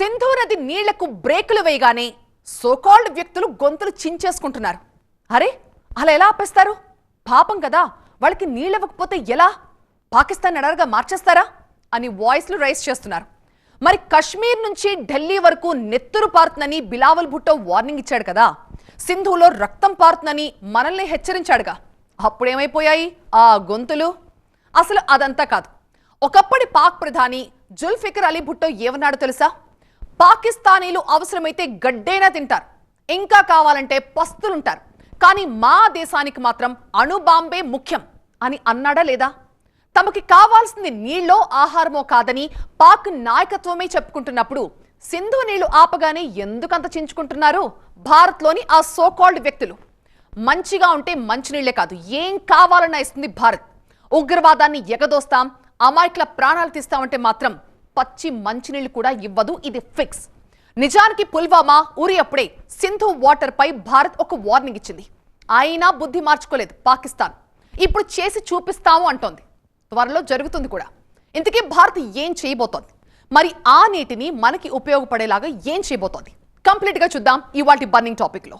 సింధు నది నీళ్ళకు బ్రేకులు వేయగానే సోకాల్డ్ వ్యక్తులు గొంతులు చించేసుకుంటున్నారు. అరే అలా ఎలా ఆపేస్తారు? పాపం కదా వాళ్ళకి నీళ్ళవ్వకపోతే ఎలా? పాకిస్తాన్ ఎడరగా మార్చేస్తారా? అని వాయిస్లు రైస్ చేస్తున్నారు. మరి కశ్మీర్ నుంచి ఢిల్లీ వరకు నెత్తురు పారుతుందని బిలావల్ భుట్టో వార్నింగ్ ఇచ్చాడు కదా. సింధులో రక్తం పారుతుందని మనల్ని హెచ్చరించాడుగా. అప్పుడేమైపోయాయి ఆ గొంతులు? అసలు అదంతా కాదు. ఒకప్పటి పాక్ ప్రధాని జుల్ఫికర్ అలీ భుట్టో ఏమన్నాడు తెలుసా? పాకిస్తానీలు అవసరమైతే గడ్డైనా తింటారు. ఇంకా కావాలంటే పస్తులుంటారు. కానీ మా దేశానికి మాత్రం అణుబాంబే ముఖ్యం అని అన్నాడా లేదా? తమకి కావాల్సింది నీళ్ళో ఆహారమో కాదని పాక్ నాయకత్వమే చెప్పుకుంటున్నప్పుడు సింధు నీళ్ళు ఆపగానే ఎందుకంత చించుకుంటున్నారు? భారత్లోని ఆ సోకాల్డ్ వ్యక్తులు. మంచిగా ఉంటే మంచినీళ్ళే కాదు ఏం కావాలన్నా ఇస్తుంది భారత్. ఉగ్రవాదాన్ని ఎగదోస్తాం అమాయకుల ప్రాణాలు తీస్తామంటే మాత్రం పచ్చి మంచినీళ్ళు కూడా ఇవ్వదు. ఇది ఫిక్స్ నిజానికి పుల్వామా ఉరి అప్పుడే సింధు వాటర్ పై భారత్ ఒక వార్నింగ్ ఇచ్చింది. అయినా బుద్ధి మార్చుకోలేదు పాకిస్తాన్. ఇప్పుడు చేసి చూపిస్తాము అంటోంది. త్వరలో జరుగుతుంది కూడా. ఇంతకీ భారత్ ఏం చేయబోతోంది? మరి ఆ నీటిని మనకి ఉపయోగపడేలాగా ఏం చేయబోతోంది? కంప్లీట్గా చూద్దాం ఇవాటి బర్నింగ్ టాపిక్లో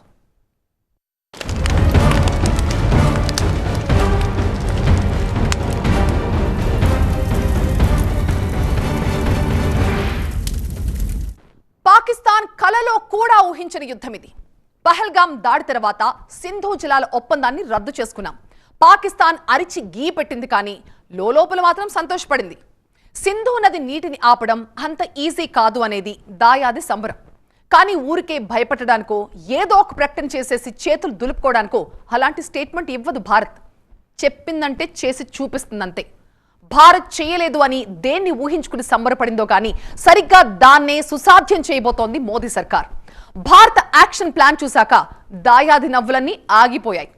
పాకిస్తాన్ కలలో కూడా ఊహించని యుద్ధం ఇది పహల్గాం దాడి తర్వాత సింధు జలాల ఒప్పందాన్ని రద్దు చేసుకున్నాం. పాకిస్తాన్ అరిచి గీ పెట్టింది కానీ లోపల మాత్రం సంతోషపడింది. సింధు నది నీటిని ఆపడం అంత ఈజీ కాదు అనేది దాయాది సంబరం. కానీ ఊరికే భయపెట్టడానికో ఏదో ఒక ప్రకటన చేసేసి చేతులు దులుపుకోవడానికో అలాంటి స్టేట్మెంట్ ఇవ్వదు భారత్. చెప్పిందంటే చేసి చూపిస్తుందంతే. భారత్ చేయలేదు అని దేన్ని ఊహించుకుని సంబరపడిందో కానీ సరిగ్గా దాన్నే సుసాధ్యం చేయబోతోంది మోదీ సర్కార్. భారత యాక్షన్ ప్లాన్ చూశాక దాయాది నవ్వులన్నీ ఆగిపోయాయి.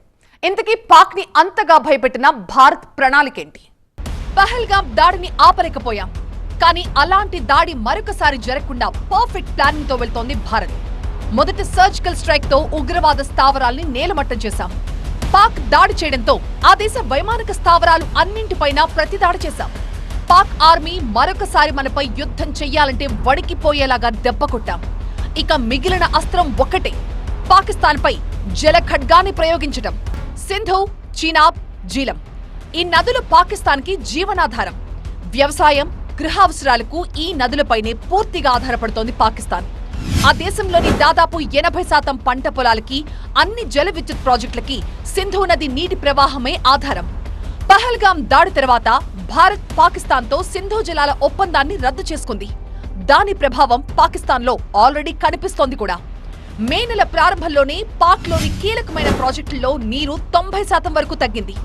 ఇంతకీ పాక్ని అంతగా భయపెట్టిన భారత్ ప్రణాళికేంటి? పహల్గాం దాడిని ఆపలేకపోయాం. కానీ అలాంటి దాడి మరొకసారి జరగకుండా పర్ఫెక్ట్ ప్లానింగ్తో వెళ్తోంది భారత్. మొదటి సర్జికల్ స్ట్రైక్తో ఉగ్రవాద స్థావరాల్ని నేలమట్టం చేశాం. పాక్ దాడి చేయడంతో ఆ దేశ వైమానిక స్థావరాలు అన్నింటిపైన ప్రతిదాడి చేశాం. పాక్ ఆర్మీ మరొకసారి మనపై యుద్ధం చెయ్యాలంటే వడికిపోయేలాగా దెబ్బ కొట్టాం. ఇక మిగిలిన అస్త్రం ఒక్కటే. పాకిస్తాన్పై జలఖడ్గాన్ని జల ఖడ్గాన్ని సింధు చీనాబ్ జీలం. ఈ నదులు పాకిస్తాన్కి జీవనాధారం. వ్యవసాయం గృహావసరాలకు ఈ నదులపైనే పూర్తిగా ఆధారపడుతోంది పాకిస్తాన్. ఆ దేశంలోని దాదాపు ఎనభై శాతం పంట పొలాలకి అన్ని జల విద్యుత్ ప్రాజెక్టులకి సింధు నది నీటి ప్రవాహమే ఆధారం. పహల్గాం దాడి తర్వాత భారత్ పాకిస్తాన్తో సింధు జలాల ఒప్పందాన్ని రద్దు చేసుకుంది. దాని ప్రభావం పాకిస్తాన్లో ఆల్రెడీ కనిపిస్తోంది కూడా. మే నెల ప్రారంభంలోనే పాక్లోని కీలకమైన ప్రాజెక్టుల్లో నీరు తొంభై శాతం వరకు తగ్గింది.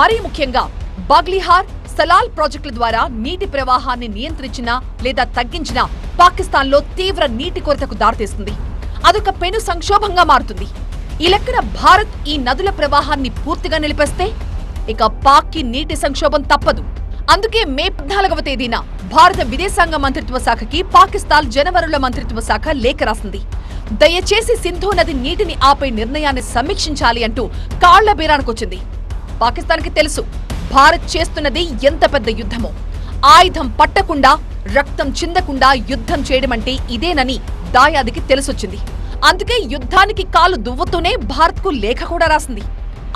మరీ ముఖ్యంగా బాగ్లిహార్ సలాల్ ప్రాజెక్టుల ద్వారా నీటి ప్రవాహాన్ని నియంత్రించినా లేదా తగ్గించినా పాకిస్తాన్లో తీవ్ర నీటి కొరతకు దారితీస్తుంది. అదొక పెను సంక్షోభంగా మారుతుంది. ఈ లెక్కన భారత్ ఈ నదుల ప్రవాహాన్ని పూర్తిగా నిలిపేస్తే ఇక పాక్కి నీటి సంక్షోభం తప్పదు. అందుకే మే పద్నాలుగవ తేదీన భారత విదేశాంగ మంత్రిత్వ శాఖకి పాకిస్తాన్ జనవరుల మంత్రిత్వ శాఖ లేఖ రాసింది. దయచేసి సింధు నది నీటిని ఆపే నిర్ణయాన్ని సమీక్షించాలి అంటూ కాళ్ళ బీరానికొచ్చింది. పాకిస్తాన్కి తెలుసు భారత్ చేస్తున్నది ఎంత పెద్ద యుద్ధమో. ఆయుధం పట్టకుండా రక్తం చిందకుండా యుద్ధం చేయడమంటే ఇదేనని దాయాదికి తెలిసొచ్చింది. అందుకే యుద్ధానికి కాలు దువ్వుతూనే భారత్కు లేఖ కూడా రాసింది.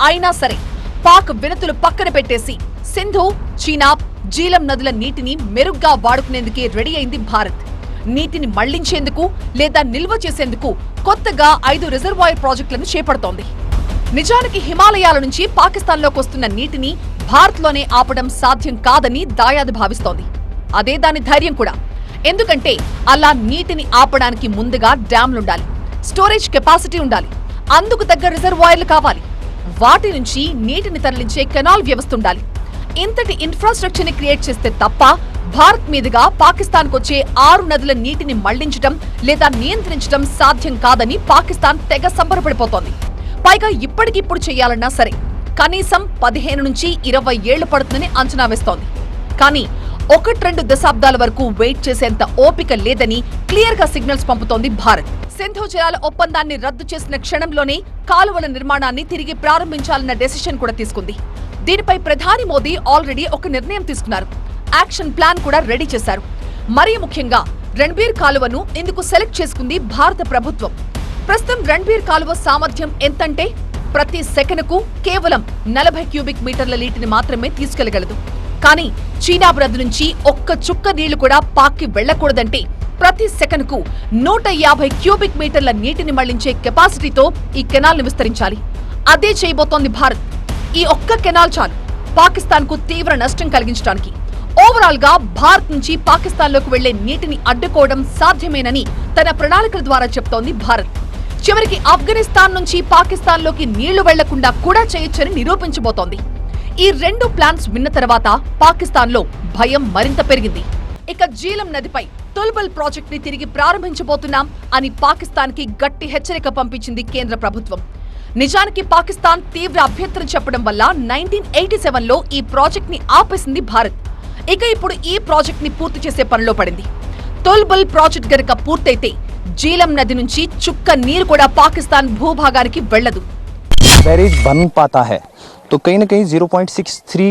అయినా సరే పాక్ వినతులు పక్కన పెట్టేసి సింధు చీనాబ్ జీలం నదుల నీటిని మెరుగ్గా వాడుకునేందుకే రెడీ అయింది భారత్. నీటిని మళ్ళించేందుకు లేదా నిల్వ చేసేందుకు కొత్తగా ఐదు రిజర్వాయర్ ప్రాజెక్టులను చేపడుతోంది. నిజానికి హిమాలయాల నుంచి పాకిస్తాన్లోకి వస్తున్న నీటిని భారత్లోనే ఆపడం సాధ్యం కాదని దాయాది భావిస్తోంది. అదే దాని ధైర్యం కూడా. ఎందుకంటే అలా నీటిని ఆపడానికి ముందుగా డ్యాంలుండాలి స్టోరేజ్ కెపాసిటీ ఉండాలి. అందుకు తగ్గ రిజర్వాయర్లు కావాలి. వాటి నుంచి నీటిని తరలించే కెనాల్ వ్యవస్థ ఉండాలి. ఇంతటి ఇన్ఫ్రాస్ట్రక్చర్ని క్రియేట్ చేస్తే తప్ప భారత్ మీదుగా పాకిస్తాన్ వచ్చే ఆరు నదుల నీటిని మళ్ళించడం లేదా నియంత్రించడం సాధ్యం కాదని పాకిస్తాన్ తెగ సంబరపడిపోతోంది. పైగా ఇప్పటికిప్పుడు చేయాలన్నా సరే కనీసం పదిహేను నుంచి ఇరవై ఏళ్ళు పడుతుందని అంచనా వేస్తోంది. కానీ ఒకటి రెండు దశాబ్దాల వరకు వెయిట్ చేసేంత ఓపిక లేదని క్లియర్గా సిగ్నల్స్ పంపుతోంది భారత్. సింధు జలాల ఒప్పందాన్ని రద్దు చేసిన క్షణంలోనే కాలువల నిర్మాణాన్ని తిరిగి ప్రారంభించాలన్న డెసిషన్ కూడా తీసుకుంది. దీనిపై ప్రధాని మోదీ ఆల్రెడీ ఒక నిర్ణయం తీసుకున్నారు. యాక్షన్ ప్లాన్ కూడా రెడీ చేశారు. మరీ ముఖ్యంగా రణ్బీర్ కాలువను ఇందుకు సెలెక్ట్ చేసుకుంది భారత ప్రభుత్వం. ప్రస్తుతం రణ్బీర్ కాలువ సామర్థ్యం ఎంతంటే ప్రతి సెకనుకు కేవలం నలభై క్యూబిక్ మీటర్ల నీటిని మాత్రమే తీసుకెళ్ళగలదు. కానీ చీనా బ్రద్ నుంచి ఒక్క చుక్క నీళ్ళు కూడా పాక్కి వెళ్ళకూడదంటే ప్రతి సెకనుకు నూట యాభై క్యూబిక్ మీటర్ల నీటిని మళ్ళించే కెపాసిటీతో ఈ కెనాల్ని విస్తరించాలి. అదే చేయబోతోంది భారత్. ఈ ఒక్క కెనాల్ చాలు. పాకిస్తాన్కు తీవ్ర నష్టం కలిగించడానికి. ఓవరాల్గా భారత్ నుంచి పాకిస్తాన్లోకి వెళ్ళే నీటిని అడ్డుకోవడం సాధ్యమేనని తన ప్రణాళికల ద్వారా చెప్తోంది భారత్. చివరికి ఆఫ్ఘనిస్తాన్ నుంచి పాకిస్తాన్లోకి నీళ్ళు వెళ్ళకుండా కూడా చేయొచ్చని నిరూపించబోతోంది. ఈ రెండు ప్లాన్స్ విన్న తర్వాత పాకిస్తాన్లో భయం మరింత పెరిగింది. ఇక జీలం నదిపై తుల్బల్ ప్రాజెక్ట్ ని తిరిగి ప్రారంభించబోతున్నాం అని పాకిస్తాన్ కి గట్టి హెచ్చరిక పంపించింది కేంద్ర ప్రభుత్వం నిజానికి పాకిస్తాన్ తీవ్ర అభ్యంతరం చెప్పడం వల్ల నైన్టీన్ ఎయిటీ సెవెన్ లో ఈ ప్రాజెక్ట్ ని ఆపేసింది భారత్ ఇక ఇప్పుడు ఈ ప్రాజెక్ట్ ని పూర్తి చేసే పనిలో పడింది తొల్బుల్ ప్రాజెక్ట్ గనుక పూర్తయితే జీలం నది నుంచి చుక్క నీరు కూడా పాకిస్తాన్ భూభాగానికి వెళ్లదు बैरेज बन पाता है तो कहीं ना कहीं 0.63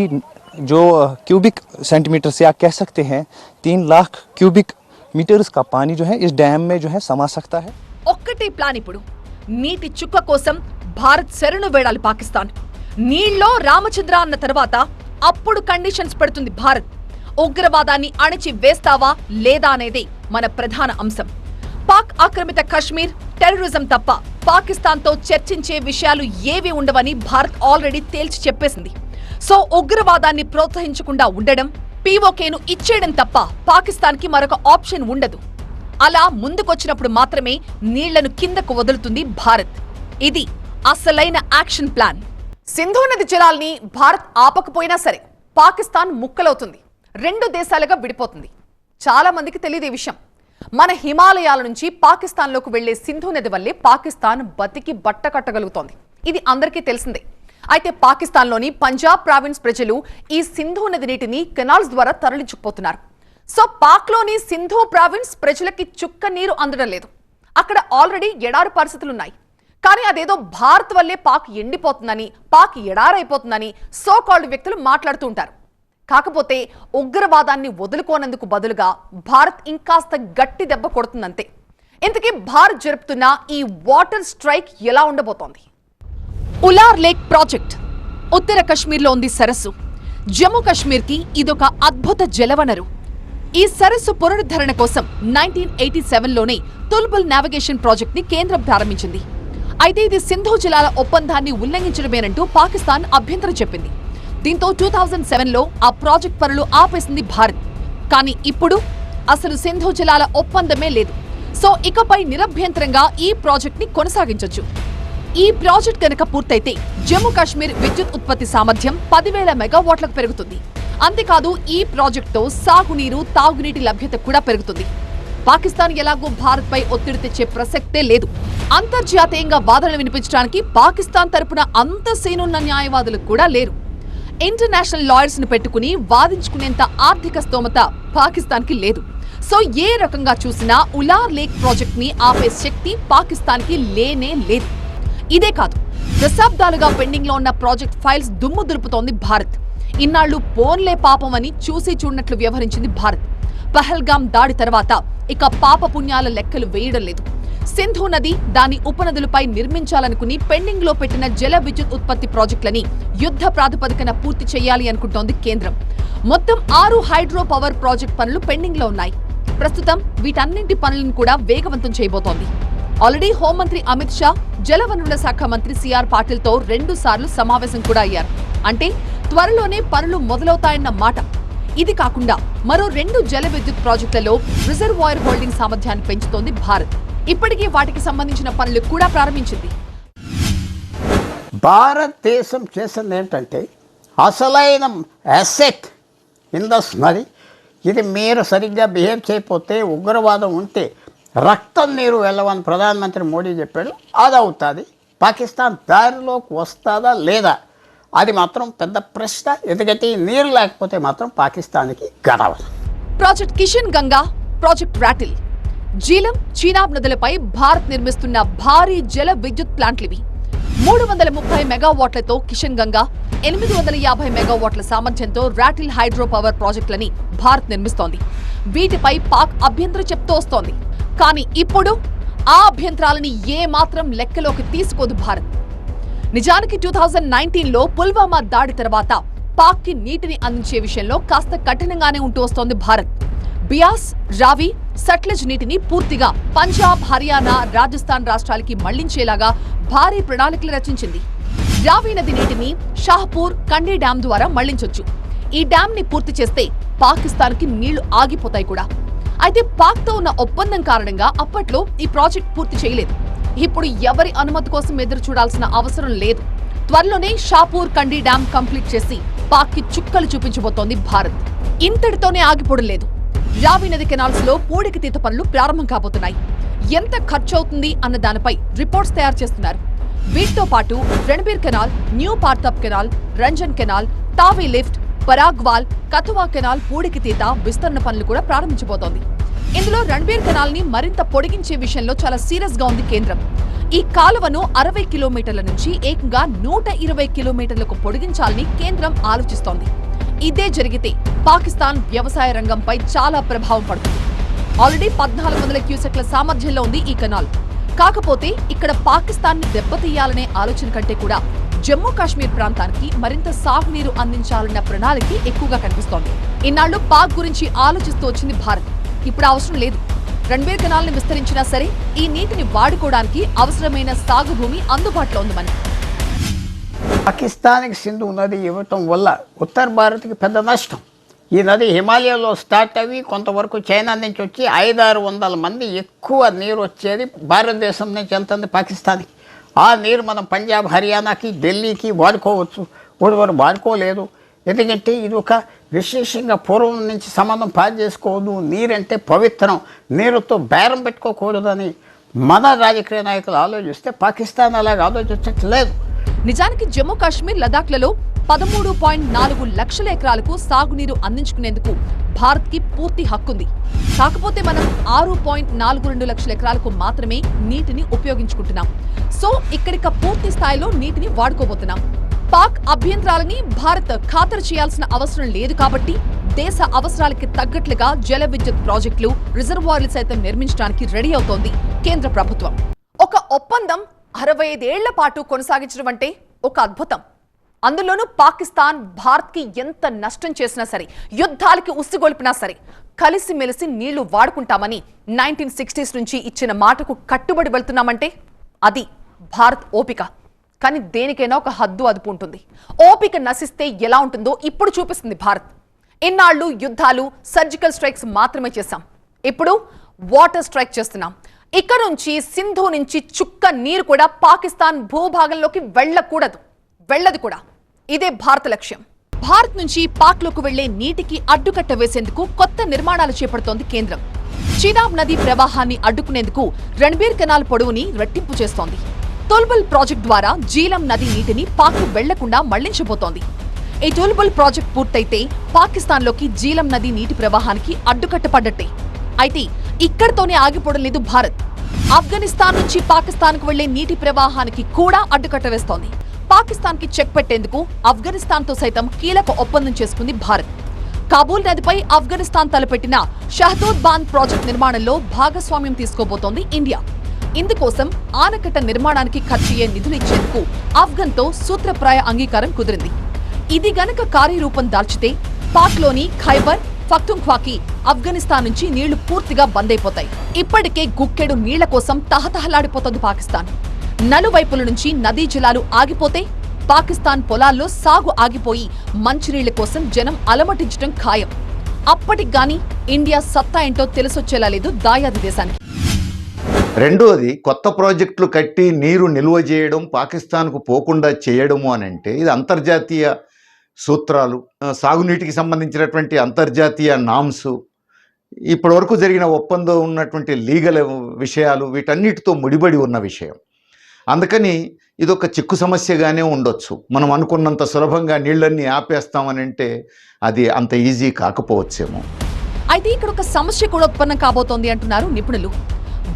जो क्यूबिक सेंटीमीटर से आप कह सकते हैं तीन लाख क्यूबिक मीटर्स का पानी जो है इस डैम में जो है समा सकता है ఒక్కటే ప్లాన్ ఇప్పుడు నీటి చుక్క కోసం భారత్ శరణు వేడాలి పాకిస్తాన్ నీళ్ళలో రామచంద్ర అన్న తర్వాత అప్పుడు కండిషన్స్ పెడుతుంది భారత్ ఉగ్రవాదాన్ని అణచి వేస్తావా లేదా అనేదే మన ప్రధాన అంశం పాక్ ఆక్రమిత కశ్మీర్ టెర్రరిజం తప్ప పాకిస్తాన్తో చర్చించే విషయాలు ఏవి ఉండవని భారత్ ఆల్రెడీ తేల్చి చెప్పేసింది సో ఉగ్రవాదాన్ని ప్రోత్సహించకుండా ఉండడం పీఓకేను ఇచ్చేయడం తప్ప పాకిస్తాన్కి మరొక ఆప్షన్ ఉండదు. అలా ముందుకొచ్చినప్పుడు మాత్రమే నీళ్ళను కిందకు వదులుతుంది భారత్. ఇది అసలైన యాక్షన్ ప్లాన్. సింధు నది జలాల్ని భారత్ ఆపకపోయినా సరే పాకిస్తాన్ ముక్కలవుతుంది. రెండు దేశాలుగా విడిపోతుంది. చాలా మందికి తెలియదు ఈ విషయం. మన హిమాలయాల నుంచి పాకిస్తాన్లోకి వెళ్ళే సింధు నది వల్లే పాకిస్తాన్ బతికి బట్ట కట్టగలుగుతోంది. ఇది అందరికీ తెలిసిందే. అయితే పాకిస్తాన్లోని పంజాబ్ ప్రావిన్స్ ప్రజలు ఈ సింధు నది నీటిని కెనాల్స్ ద్వారా తరలించుకుపోతున్నారు. సో పాక్లోని సింధు ప్రావిన్స్ ప్రజలకి చుక్క నీరు అందడం లేదు. అక్కడ ఆల్రెడీ ఎడారి పరిస్థితులున్నాయి. కానీ అదేదో భారత్ వల్లే పాక్ ఎండిపోతుందని పాక్ ఎడారైపోతుందని సో కాల్డ్ వ్యక్తులు మాట్లాడుతూ ఉంటారు. కాకపోతే ఉగ్రవాదాన్ని వదులుకోనందుకు బదులుగా భారత్ ఇంకాస్త గట్టి దెబ్బ కొడుతుందంతే. ఇంతకీ భారత్ జరుపుతున్న ఈ వాటర్ స్ట్రైక్ ఎలా ఉండబోతోంది? Wular lake project. ఉత్తర కశ్మీర్లో ఉంది సరస్సు. జమ్మూ కశ్మీర్కి ఇదొక అద్భుత జలవనరు. ఈ సరస్సు పునరుద్ధరణ కోసం నైన్టీన్ ఎయిటీ సెవెన్లోనే తుల్బుల్ నావిగేషన్ ప్రాజెక్ట్ని కేంద్రం ప్రారంభించింది. అయితే ఇది సింధు జలాల ఒప్పందాన్ని ఉల్లంఘించడమేనంటూ పాకిస్తాన్ అభ్యంతరం చెప్పింది. దీంతో టూ థౌజండ్ సెవెన్లో ఆ ప్రాజెక్ట్ పనులు ఆపేసింది భారత్. కానీ ఇప్పుడు అసలు సింధు జలాల ఒప్పందమే లేదు. సో ఇకపై నిరభ్యంతరంగా ఈ ప్రాజెక్ట్ని కొనసాగించవచ్చు కొనసాగించొచ్చు. ఈ ప్రాజెక్ట్ కనుక పూర్తయితే జమ్మూ కాశ్మీర్ విద్యుత్ ఉత్పత్తి సామర్థ్యం పదివేల మెగావాట్లకు పెరుగుతుంది. అంతేకాదు ఈ ప్రాజెక్టుతో సాగునీరు తాగునీటి లభ్యత కూడా పెరుగుతుంది. పాకిస్తాన్ ఎలాగో భారత్పై ఒత్తిడి తెచ్చే ప్రసక్తే లేదు. అంతర్జాతీయంగా వాదనలు వినిపించడానికి పాకిస్తాన్ తరపున అంత సేనున్న న్యాయవాదులు కూడా లేరు. ఇంటర్నేషనల్ లాయర్స్ను పెట్టుకుని వాదించుకునేంత ఆర్థిక స్తోమత పాకిస్తాన్కి లేదు. సో ఏ రకంగా చూసినా ఉలార్ లేక్ ప్రాజెక్ట్ని ఆపే శక్తి పాకిస్తాన్కి లేనే లేదు. ఇదే కాదు దశాబ్దాలుగా పెండింగ్లో ఉన్న ప్రాజెక్ట్ ఫైల్స్ దుమ్ము దులుపుతోంది భారత్. ఇన్నాళ్ళు పోన్లే పాపం అని చూసి చూడనట్లు వ్యవహరించింది భారత్. పహల్గాం దాడి తర్వాత ఇక పాప పుణ్యాల లెక్కలు వేయడం లేదు. సింధు నది దాని ఉపనదులపై నిర్మించాలనుకుని పెండింగ్లో పెట్టిన జల విద్యుత్ ఉత్పత్తి ప్రాజెక్టులని యుద్ధ ప్రాతిపదికన పూర్తి చేయాలి అనుకుంటోంది కేంద్రం. మొత్తం ఆరు హైడ్రో పవర్ ప్రాజెక్ట్ పనులు పెండింగ్లో ఉన్నాయి. ప్రస్తుతం వీటన్నింటి పనులను కూడా వేగవంతం చేయబోతోంది. ఆల్రెడీ హోంమంత్రి అమిత్ షా జలవనరుల శాఖ మంత్రి సిఆర్ పాటిల్తో రెండు సార్లు సమావేశం కూడా అయ్యారు. అంటే త్వరలోనే పనులు మొదలవుతాయన్న మాట. ఇది కాకుండా మరో రెండు జల విద్యుత్ ప్రాజెక్టులలో రిజర్వాయర్ హోల్డింగ్ సామర్థ్యాన్ని పెంచుతోంది భారత్. ఇప్పటికీ వాటికి సంబంధించిన పనులు కూడా ప్రారంభించింది. భారతదేశం చేసింది ఏంటంటే అసలైన అసెట్ ఇన్ ద ఇది మీరు సరిగ్గా బిహేవ్ చేయకపోతే ఉగ్రవాదం ఉంటే రక్తం నీరు వెళ్ళవని ప్రధానమంత్రి మోడీ చెప్పాడు. అది అవుతుంది పాకిస్తాన్ దారిలోకి వస్తుందా లేదా? అది మాత్రం పెద్ద ప్రశ్న. ఎందుకంటే నీరు లేకపోతే మాత్రం పాకిస్తాన్కి గడవదు. Project Kishan Ganga project Ratle. Jhelum Chenab నదులపై భారత్ నిర్మిస్తున్న భారీ జల విద్యుత్ ప్లాంట్లివి మూడు వందల ముప్పై మెగావాట్లతో కిషన్ గంగా ఎనిమిది వందల యాభై మెగావాట్ల సామర్థ్యంతో రాటిల్ హైడ్రో పవర్ ప్రాజెక్టులని భారత్ నిర్మిస్తోంది. వీటిపై పాక్ అభ్యంతరం చెప్తూ వస్తోంది. కానీ ఇప్పుడు ఆ అభ్యంతరాలని ఏ మాత్రం లెక్కలోకి తీసుకోదు భారత్. నిజానికి టూ థౌజండ్ నైన్టీన్లో పుల్వామా దాడి తర్వాత పాక్కి నీటిని అందించే విషయంలో కాస్త కఠినంగానే ఉంటూ వస్తోంది భారత్. బియాస్ రావి సట్లెజ్ నీటిని పూర్తిగా పంజాబ్ హర్యానా రాజస్థాన్ రాష్ట్రాలకి మళ్ళించేలాగా భారీ ప్రణాళికలు రచించింది. రావి నది నీటిని షాహపూర్ కండి డ్యాం ద్వారా మళ్ళించొచ్చు. ఈ డ్యాం ని పూర్తి చేస్తే పాకిస్తాన్కి నీళ్ళు ఆగిపోతాయి కూడా. అయితే పాక్తో ఉన్న ఒప్పందం కారణంగా అప్పట్లో ఈ ప్రాజెక్ట్ పూర్తి చేయలేదు. ఇప్పుడు ఎవరి అనుమతి కోసం ఎదురు చూడాల్సిన అవసరం లేదు. త్వరలోనే షాపూర్ కండి డ్యాం కంప్లీట్ చేసి పాక్కి చుక్కలు చూపించబోతోంది భారత్. ఇంతటితోనే ఆగిపోవడం లేదు. రావి నది కెనాల్స్లో పూడికి తీత పనులు ప్రారంభం కాబోతున్నాయి. ఎంత ఖర్చు అవుతుంది అన్న దానిపై రిపోర్ట్స్ తయారు చేస్తున్నారు. వీటితో పాటు Ranbir canal new Partap canal Ranjan canal Tawi lift Paragwal Kathua canal పూడికి తీత విస్తరణ పనులు కూడా ప్రారంభించబోతోంది. ఇందులో రణబీర్ కెనాల్ని మరింత పొడిగించే విషయంలో చాలా సీరియస్గా ఉంది కేంద్రం. ఈ కాలువను అరవై కిలోమీటర్ల నుంచి ఏకంగా నూట ఇరవై కిలోమీటర్లకు పొడిగించాలని కేంద్రం ఆలోచిస్తోంది. ఇదే జరిగితే పాకిస్తాన్ వ్యవసాయ రంగంపై చాలా ప్రభావం పడుతుంది. ఆల్రెడీ పద్నాలుగు వందల క్యూసెక్ల సామర్థ్యంలో ఉంది ఈ కెనాల్. కాకపోతే ఇక్కడ పాకిస్తాన్ని దెబ్బతీయాలనే ఆలోచన కంటే కూడా జమ్మూ కాశ్మీర్ ప్రాంతానికి మరింత సాగునీరు అందించాలన్న ప్రణాళిక ఎక్కువగా కనిపిస్తోంది. ఇన్నాళ్ళు పాక్ గురించి ఆలోచిస్తూ వచ్చింది భారత్. ఇప్పుడు అవసరం లేదు. రణబీర్ కెనాల్ని విస్తరించినా సరే ఈ నీటిని వాడుకోవడానికి అవసరమైన సాగు భూమి అందుబాటులో ఉంది మనకి పాకిస్తాన్కి సింధు నది ఇవ్వటం వల్ల ఉత్తర భారత్కి పెద్ద నష్టం. ఈ నది హిమాలయాలో స్టార్ట్ అవి కొంతవరకు చైనా నుంచి వచ్చి ఐదారు వందల మంది ఎక్కువ నీరు వచ్చేది భారతదేశం నుంచి వెళ్తుంది పాకిస్తాన్కి. ఆ నీరు మనం పంజాబ్ హర్యానాకి ఢిల్లీకి వాడుకోవచ్చు. ఒకరు వాడుకోలేదు. ఎందుకంటే ఇది ఒక విశేషంగా పూర్వం నుంచి సంబంధం పాడు చేసుకోవద్దు. నీరంటే పవిత్రం. నీరుతో బేరం పెట్టుకోకూడదని మన రాజకీయ నాయకులు ఆలోచిస్తే పాకిస్తాన్ అలాగ ఆలోచించట్లేదు. నిజానికి జమ్మూ కాశ్మీర్ లదాఖ్లలో పదమూడు పాయింట్ నాలుగు లక్షల ఎకరాలకు సాగునీరు అందించుకునేందుకు భారత్కి పూర్తి హక్కుంది. కాకపోతే మనం ఆరు పాయింట్ నాలుగు రెండు లక్షల ఎకరాలకు మాత్రమే నీటిని ఉపయోగించుకుంటున్నాం. సో ఇక్కడిక పూర్తి స్థాయిలో నీటిని వాడుకోబోతున్నాం. పాక్ అభ్యంతరాలని భారత్ ఖాతరు చేయాల్సిన అవసరం లేదు కాబట్టి దేశ అవసరాలకి తగ్గట్లుగా జల విద్యుత్ ప్రాజెక్టులు రిజర్వాయర్లు సైతం నిర్మించడానికి రెడీ అవుతోంది కేంద్ర ప్రభుత్వం. ఒక ఒప్పందం అరవై ఐదేళ్ళ పాటు కొనసాగించడం అంటే ఒక అద్భుతం. అందులోనూ పాకిస్తాన్ భారత్కి ఎంత నష్టం చేసినా సరే యుద్ధాలకి ఉసిగొల్పినా సరే కలిసిమెలిసి నీళ్ళు వాడుకుంటామని నైన్టీన్ సిక్స్టీస్ నుంచి ఇచ్చిన మాటకు కట్టుబడి వెళ్తున్నామంటే అది భారత్ ఓపిక. కానీ దేనికైనా ఒక హద్దు అదుపు ఉంటుంది. ఓపిక నశిస్తే ఎలా ఉంటుందో ఇప్పుడు చూపిస్తుంది భారత్. ఇన్నాళ్ళు యుద్ధాలు సర్జికల్ స్ట్రైక్స్ మాత్రమే చేశాం. ఇప్పుడు వాటర్ స్ట్రైక్ చేస్తున్నాం. ఇక్కడ నుంచి సింధు నుంచి చుక్క నీరు కూడా పాకిస్తాన్ భూభాగంలోకి వెళ్ళకూడదు. వెళ్ళదు కూడా. ఇదే భారత లక్ష్యం. భారత్ నుంచి పాక్లోకి వెళ్ళే నీటికి అడ్డుకట్ట వేసేందుకు కొత్త నిర్మాణాలు చేపడుతోంది కేంద్రం. చినాబ్ నది ప్రవాహాన్ని అడ్డుకునేందుకు రణబీర్ కెనాల్ పొడవుని రెట్టింపు చేస్తోంది. తొల్బుల్ ప్రాజెక్ట్ ద్వారా జీలం నది నీటిని పాక్కు వెళ్ళకుండా మళ్ళించబోతోంది. ఈ టోల్బుల్ ప్రాజెక్ట్ పూర్తయితే పాకిస్తాన్లోకి జీలం నది నీటి ప్రవాహానికి అడ్డుకట్టపడ్డట్టే అయితే ఇక్కడితోనే ఆగిపోవడం లేదు భారత్. ఆఫ్ఘనిస్తాన్ నుంచి పాకిస్తాన్కు వెళ్ళే నీటి ప్రవాహానికి కూడా అడ్డుకట్ట వేస్తోంది పాకిస్తాన్కి చెక్ పెట్టేందుకు ఆఫ్ఘనిస్తాన్తో సైతం కీలక ఒప్పందం చేసుకుంది భారత్. కాబూల్ నదిపై ఆఫ్ఘనిస్తాన్ తలపెట్టిన షహదూద్ బాంద్ ప్రాజెక్ట్ నిర్మాణంలో భాగస్వామ్యం తీసుకోబోతోంది ఇండియా. ఇందుకోసం ఆనకట్ట నిర్మాణానికి ఖర్చయ్యే నిధులిచ్చేందుకు ఆఫ్ఘన్తో ఆఫ్ఘన్తో సూత్రప్రాయ అంగీకారం కుదిరింది. ఇది గనక కార్యరూపం దాల్చితే పాక్లోని ఖైబర్ ఫక్తుంఖ్వాకి ఆఫ్ఘనిస్తాన్ నుంచి నీళ్ళు పూర్తిగా బంద్ అయిపోతాయి ఇప్పటికే గుక్కెడు నీళ్ళ కోసం తహతహలాడిపోతోంది పాకిస్తాన్. నలువైపుల నుంచి నదీ జలాలు ఆగిపోతే పాకిస్తాన్ పొలాల్లో సాగు ఆగిపోయి మంచినీళ్ళ కోసం జనం అలమటించడం ఖాయం. అప్పటికి గాని ఇండియా సత్తా ఏంటో తెలిసొచ్చేలా లేదు దాయాది దేశానికి. రెండోది కొత్త ప్రాజెక్టులు కట్టి నీరు నిల్వ చేయడం పాకిస్తాన్కు పోకుండా చేయడము అని అంటే ఇది అంతర్జాతీయ సూత్రాలు. సాగునీటికి సంబంధించినటువంటి అంతర్జాతీయ నామ్స్ ఇప్పటివరకు జరిగిన ఒప్పందం ఉన్నటువంటి లీగల్ విషయాలు వీటన్నిటితో ముడిపడి ఉన్న విషయం. అందుకని ఇదొక చిక్కు సమస్యగానే ఉండొచ్చు. మనం అనుకున్నంత సులభంగా నీళ్ళన్నీ ఆపేస్తామని అంటే అది అంత ఈజీ కాకపోవచ్చేమో. అయితే ఇక్కడ ఒక సమస్య కూడా ఉత్పన్నం కాబోతోంది అంటున్నారు నిపుణులు.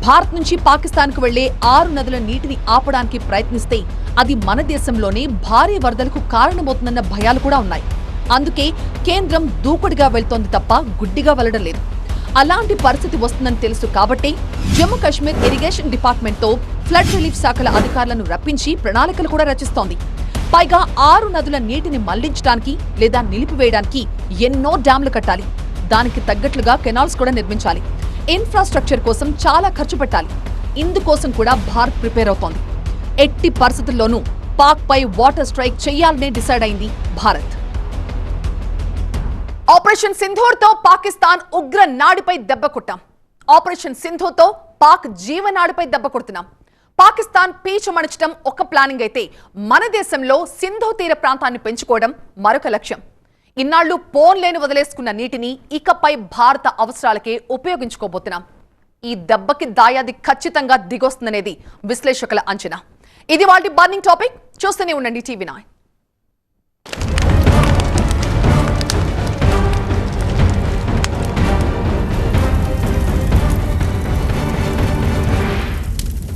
భారత్ నుంచి పాకిస్తాన్కు వెళ్ళే ఆరు నదుల నీటిని ఆపడానికి ప్రయత్నిస్తే అది మన దేశంలోనే భారీ వరదలకు కారణమవుతుందన్న భయాలు కూడా ఉన్నాయి. అందుకే కేంద్రం దూకుడుగా వెళ్తోంది తప్ప గుడ్డిగా వెళ్ళడం లేదు. అలాంటి పరిస్థితి వస్తుందని తెలుసు కాబట్టి జమ్మూ కాశ్మీర్ ఇరిగేషన్ డిపార్ట్మెంట్తో ఫ్లడ్ రిలీఫ్ శాఖల అధికారులను రప్పించి ప్రణాళికలు కూడా రచిస్తోంది. పైగా ఆరు నదుల నీటిని మళ్ళించడానికి లేదా నిలిపివేయడానికి ఎన్నో డ్యాంలు కట్టాలి. దానికి తగ్గట్లుగా కెనాల్స్ కూడా నిర్మించాలి. ఇన్ఫ్రాస్ట్రక్చర్ కోసం చాలా ఖర్చు పెట్టాలి. ఇందుకోసం కూడా భారత్ ప్రిపేర్ అవుతోంది. ఎట్టి పరిస్థితుల్లోనూ పాక్ పై వాటర్ స్ట్రైక్ చేయాలనే డిసైడ్ అయింది భారత్. ఆపరేషన్ సింధూర్తో పాకిస్తాన్ ఉగ్ర నాడిపై దెబ్బ కొట్టాం. ఆపరేషన్ సింధూతో పాక్ జీవనాడిపై దెబ్బ కొడుతున్నాం. పాకిస్తాన్ పీచమణచడం ఒక ప్లానింగ్ అయితే మన దేశంలో సింధు తీర ప్రాంతాన్ని పెంచుకోవడం మరొక లక్ష్యం. ఇన్నాళ్ళు పోన్లేని వదిలేసుకున్న నీటిని ఇకపై భారత అవసరాలకే ఉపయోగించుకోబోతున్నాం. ఈ దెబ్బకి దాయాది ఖచ్చితంగా దిగొస్తుందనేది విశ్లేషకుల అంచనా. ఇది వాళ్ళ బర్నింగ్ టాపిక్ చూస్తూనే ఉండండి టీవీ నైన్.